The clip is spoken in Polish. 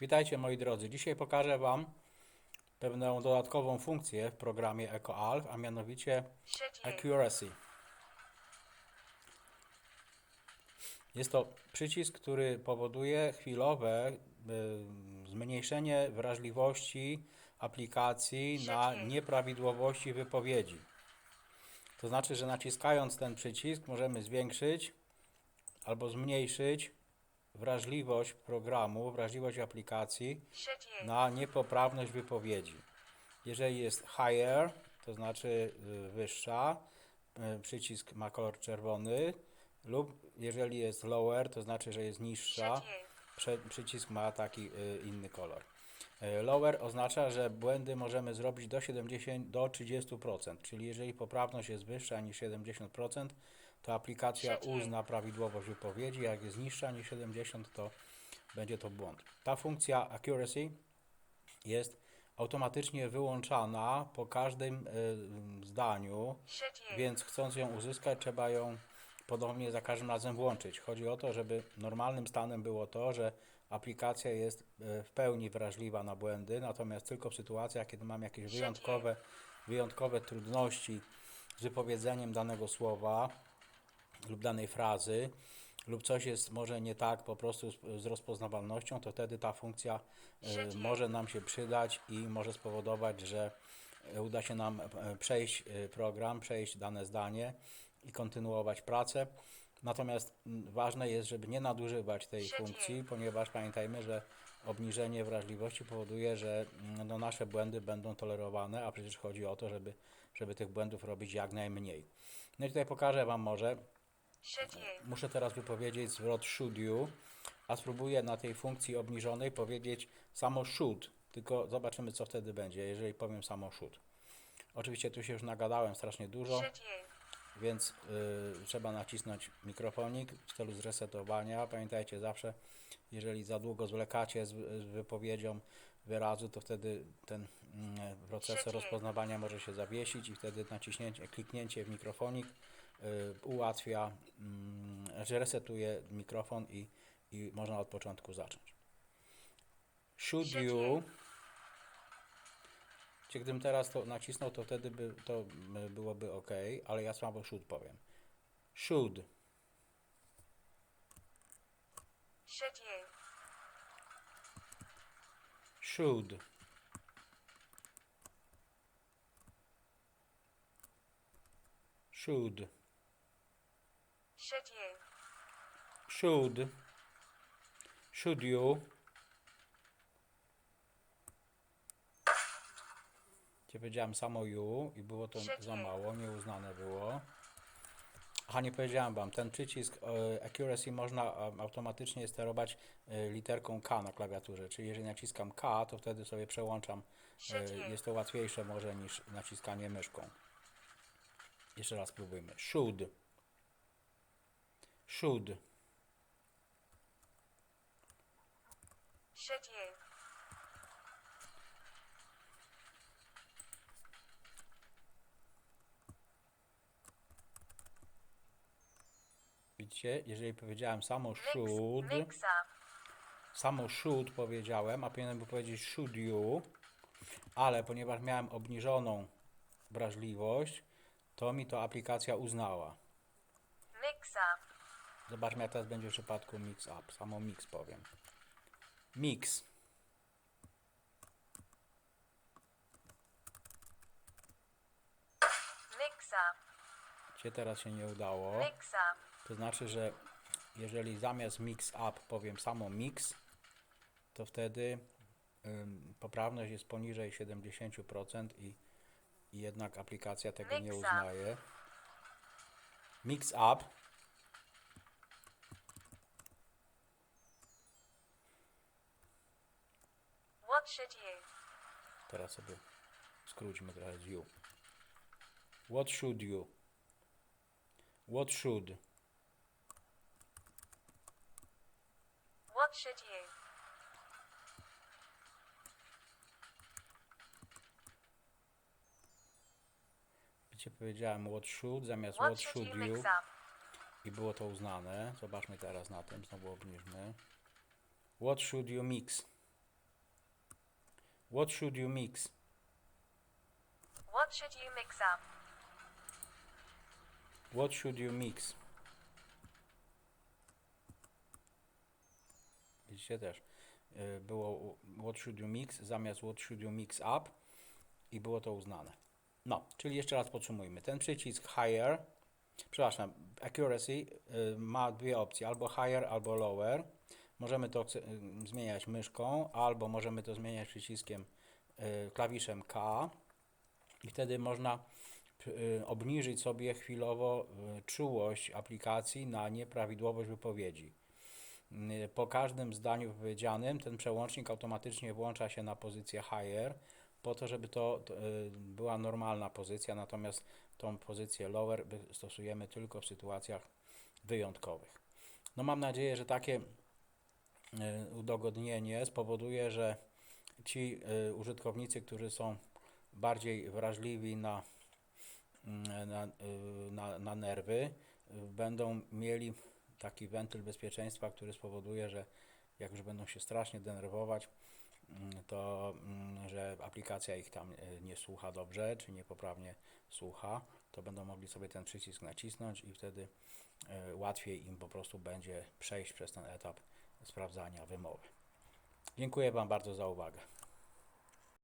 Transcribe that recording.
Witajcie moi drodzy. Dzisiaj pokażę Wam pewną dodatkową funkcję w programie EcoAlf, a mianowicie. Accuracy. Jest to przycisk, który powoduje chwilowe y, zmniejszenie wrażliwości aplikacji na nieprawidłowości wypowiedzi. To znaczy, że naciskając ten przycisk możemy zwiększyć albo zmniejszyć wrażliwość programu, wrażliwość aplikacji na niepoprawność wypowiedzi. Jeżeli jest higher, to znaczy y, wyższa, y, przycisk ma kolor czerwony, lub jeżeli jest lower, to znaczy, że jest niższa, przycisk ma taki y, inny kolor. Lower oznacza, że błędy możemy zrobić do 70 do 30%, czyli jeżeli poprawność jest wyższa niż 70%, to aplikacja uzna prawidłowość wypowiedzi, jak jest niższa niż 70, to będzie to błąd. Ta funkcja accuracy jest automatycznie wyłączana po każdym y, zdaniu, więc chcąc ją uzyskać, trzeba ją podobnie za każdym razem włączyć. Chodzi o to, żeby normalnym stanem było to, że aplikacja jest e, w pełni wrażliwa na błędy, natomiast tylko w sytuacjach, kiedy mam jakieś wyjątkowe, wyjątkowe trudności z wypowiedzeniem danego słowa lub danej frazy, lub coś jest może nie tak po prostu z, z rozpoznawalnością, to wtedy ta funkcja Siedzi. może nam się przydać i może spowodować, że e, uda się nam e, przejść program, przejść dane zdanie i kontynuować pracę. Natomiast ważne jest, żeby nie nadużywać tej funkcji, ponieważ pamiętajmy, że obniżenie wrażliwości powoduje, że no, nasze błędy będą tolerowane, a przecież chodzi o to, żeby, żeby tych błędów robić jak najmniej. No i tutaj pokażę Wam może. Muszę teraz wypowiedzieć zwrot should you, a spróbuję na tej funkcji obniżonej powiedzieć samo should, tylko zobaczymy co wtedy będzie, jeżeli powiem samo should. Oczywiście tu się już nagadałem strasznie dużo, więc y, trzeba nacisnąć mikrofonik w celu zresetowania. Pamiętajcie zawsze, jeżeli za długo zwlekacie z, z wypowiedzią wyrazu, to wtedy ten mm, procesor rozpoznawania może się zawiesić i wtedy naciśnięcie, kliknięcie w mikrofonik ułatwia, mm, że resetuje mikrofon i, i można od początku zacząć. Should you Czy gdybym teraz to nacisnął, to wtedy by to mm, byłoby ok, ale ja słabo should powiem. Should. Siedzi. Should. Should. Siedzi. Should. Should you. Gdzie powiedziałem samo you i było to Should za you. mało, nieuznane było. Aha, nie powiedziałem Wam, ten przycisk e, Accuracy można e, automatycznie sterować e, literką K na klawiaturze, czyli jeżeli naciskam K, to wtedy sobie przełączam. Jest to łatwiejsze może niż naciskanie myszką. Jeszcze raz spróbujmy. Should. Should. Siedzi. Widzicie, jeżeli powiedziałem samo Mix. should, Mixa. samo should powiedziałem, a powinienem był powiedzieć should you, ale ponieważ miałem obniżoną wrażliwość, to mi to aplikacja uznała. Mixa. Zobaczmy jak teraz będzie w przypadku mix up. Samo mix powiem. Mix. Mixa. Gdzie teraz się nie udało. Mixa. To znaczy, że jeżeli zamiast mix up powiem samo mix, to wtedy ym, poprawność jest poniżej 70% i, i jednak aplikacja tego nie Mix up. uznaje. Mix up. What should you? Teraz sobie skróćmy trochę z you. What should you? What should? What should you? Wiecie, powiedziałem what should zamiast What what should should you you i było to uznane. Zobaczmy teraz na tym, znowu obniżmy. What should you mix? What should you mix? What should you mix up? What should you mix? Widzicie też. y, Było what should you mix zamiast what should you mix up i było to uznane. No, czyli jeszcze raz podsumujmy. Ten przycisk higher, przepraszam, accuracy y, ma dwie opcje, albo higher, albo lower. Możemy to y, zmieniać myszką, albo możemy to zmieniać przyciskiem y, klawiszem K i wtedy można y, obniżyć sobie chwilowo czułość aplikacji na nieprawidłowość wypowiedzi. Po każdym zdaniu wypowiedzianym ten przełącznik automatycznie włącza się na pozycję higher, po to, żeby to, była normalna pozycja, natomiast tą pozycję lower stosujemy tylko w sytuacjach wyjątkowych. No mam nadzieję, że takie udogodnienie spowoduje, że ci y, użytkownicy, którzy są bardziej wrażliwi na, mm, na, y, na, na nerwy, y, będą mieli taki wentyl bezpieczeństwa, który spowoduje, że jak już będą się strasznie denerwować, mm, to mm, że aplikacja ich tam y, nie słucha dobrze, czy niepoprawnie słucha, to będą mogli sobie ten przycisk nacisnąć i wtedy y, łatwiej im po prostu będzie przejść przez ten etap sprawdzania wymowy. Dziękuję Wam bardzo za uwagę.